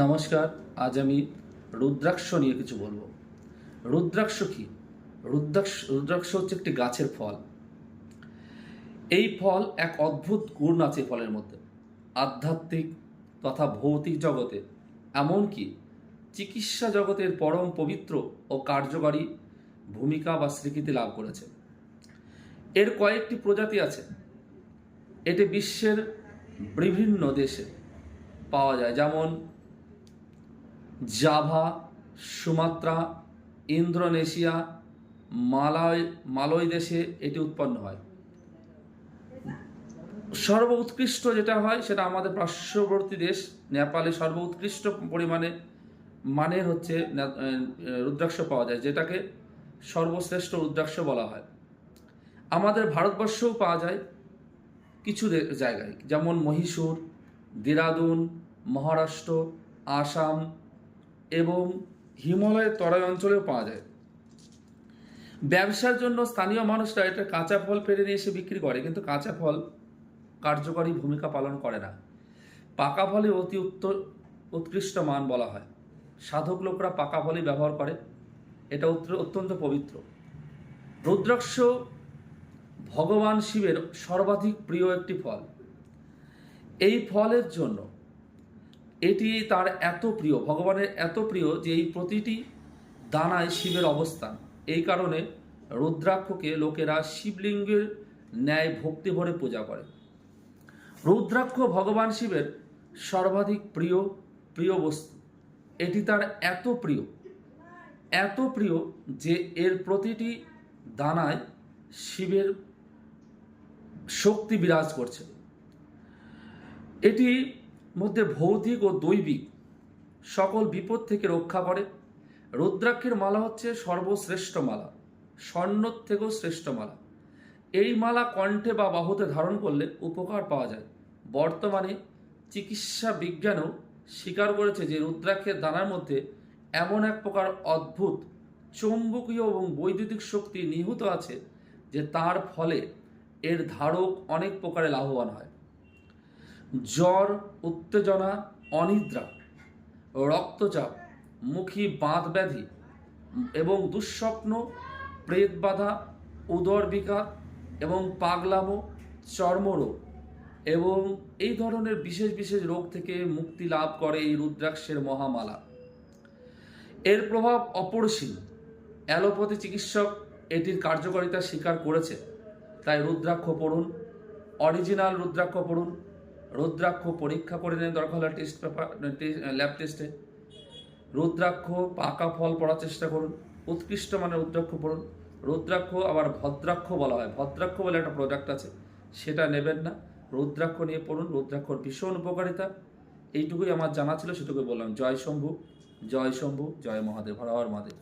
নমস্কার, আজ আমি রুদ্রাক্ষ নিয়ে কিছু বলব। রুদ্রাক্ষ কি? রুদ্রাক্ষ রুদ্রাক্ষ হচ্ছে একটি গাছের ফল। এই ফল এক অদ্ভুত গুণ আছে ফলের মধ্যে। আধ্যাত্মিক তথা ভৌতিক জগতে, এমনকি চিকিৎসা জগতের পরম পবিত্র ও কার্যকারী ভূমিকা বা স্বীকৃতি লাভ করেছে। এর কয়েকটি প্রজাতি আছে। এটি বিশ্বের বিভিন্ন দেশে পাওয়া যায়। যেমন Java, Sumatra Indonesia Malay Malay দেশে এটি উৎপন্ন হয়। সর্ব উৎকৃষ্ট যেটা হয় সেটা আমাদের পার্শ্ববর্তী দেশ, নেপালে সর্ব উৎকৃষ্ট পরিমাণে মানের হচ্ছে রুদ্রাক্ষ পাওয়া যায়, যেটাকে সর্বশ্রেষ্ঠ রুদ্রাক্ষ বলা হয়। আমাদের ভারতবর্ষেও পাওয়া যায় কিছু জায়গায়, যেমন মহীশূর, দেরাদুন, মহারাষ্ট্র, আসাম এবং হিমালয়ের তরাই অঞ্চলেও পাওয়া যায়। ব্যবসার জন্য স্থানীয় মানুষরা এটা কাঁচা ফল পেরে নিয়ে এসে বিক্রি করে, কিন্তু কাঁচা ফল কার্যকরী ভূমিকা পালন করে না। পাকা ফলে অতি উত্তর উৎকৃষ্ট মান বলা হয়। সাধক লোকরা পাকা ফলই ব্যবহার করে। এটা অত্যন্ত পবিত্র। রুদ্রাক্ষ ভগবান শিবের সর্বাধিক প্রিয় একটি ফল। এই ফলের জন্য এটি তার এত প্রিয়, ভগবানের এত প্রিয় যে এই প্রতিটি দানায় শিবের অবস্থান। এই কারণে রুদ্রাক্ষকে লোকেরা শিবলিঙ্গের ন্যায় ভক্তি ভরে পূজা করে। রুদ্রাক্ষ ভগবান শিবের সর্বাধিক প্রিয় প্রিয় বস্তু। এটি তার এত প্রিয় এত প্রিয় যে এর প্রতিটি দানায় শিবের শক্তি বিরাজ করছে। এটি মধ্যে ভৌতিক ও দৈবিক সকল বিপদ থেকে রক্ষা করে। রুদ্রাক্ষের মালা হচ্ছে সর্বশ্রেষ্ঠ মালা, স্বর্ণর থেকেও শ্রেষ্ঠ মালা। এই মালা কণ্ঠে বা বাহুতে ধারণ করলে উপকার পাওয়া যায়। বর্তমানে চিকিৎসা বিজ্ঞানও স্বীকার করেছে যে রুদ্রাক্ষের দানার মধ্যে এমন এক প্রকার অদ্ভুত, চৌম্বকীয় এবং বৈদ্যুতিক শক্তি নিহিত আছে যে তার ফলে এর ধারক অনেক প্রকারে লাভবান হয়। জ্বর, উত্তেজনা, অনিদ্রা, রক্তচাপ, মুখী বাঁধ ব্যাধি এবং দুঃস্বপ্ন, প্রেত বাধা, উদর বিকার এবং পাগলামো, চর্মরোগ এবং এই ধরনের বিশেষ বিশেষ রোগ থেকে মুক্তি লাভ করে এই রুদ্রাক্ষের মহামালা। এর প্রভাব অপরিসীম। অ্যালোপ্যাথি চিকিৎসক এটির কার্যকারিতা স্বীকার করেছে তাই রুদ্রাক্ষ পড়ুন, অরিজিনাল রুদ্রাক্ষ পড়ুন রুদ্রাক্ষ পরীক্ষা করে নেন, দরকার হলে টেস্ট পেপার ল্যাব টেস্টে রুদ্রাক্ষ পাকা ফল পড়ার চেষ্টা করুন, উৎকৃষ্ট মানের রুদ্রাক্ষ পড়ুন। রুদ্রাক্ষ আবার ভদ্রাক্ষ বলা হয়। ভদ্রাক্ষ বলে একটা প্রোডাক্ট আছে, সেটা নেবেন না। রুদ্রাক্ষ নিয়ে পড়ুন, রুদ্রাক্ষর ভীষণ উপকারিতা। এইটুকুই আমার জানা ছিল, সেটুকুই বললাম। জয় শম্ভু জয় শম্ভু, জয় মহাদেব, হর হর মহাদেব।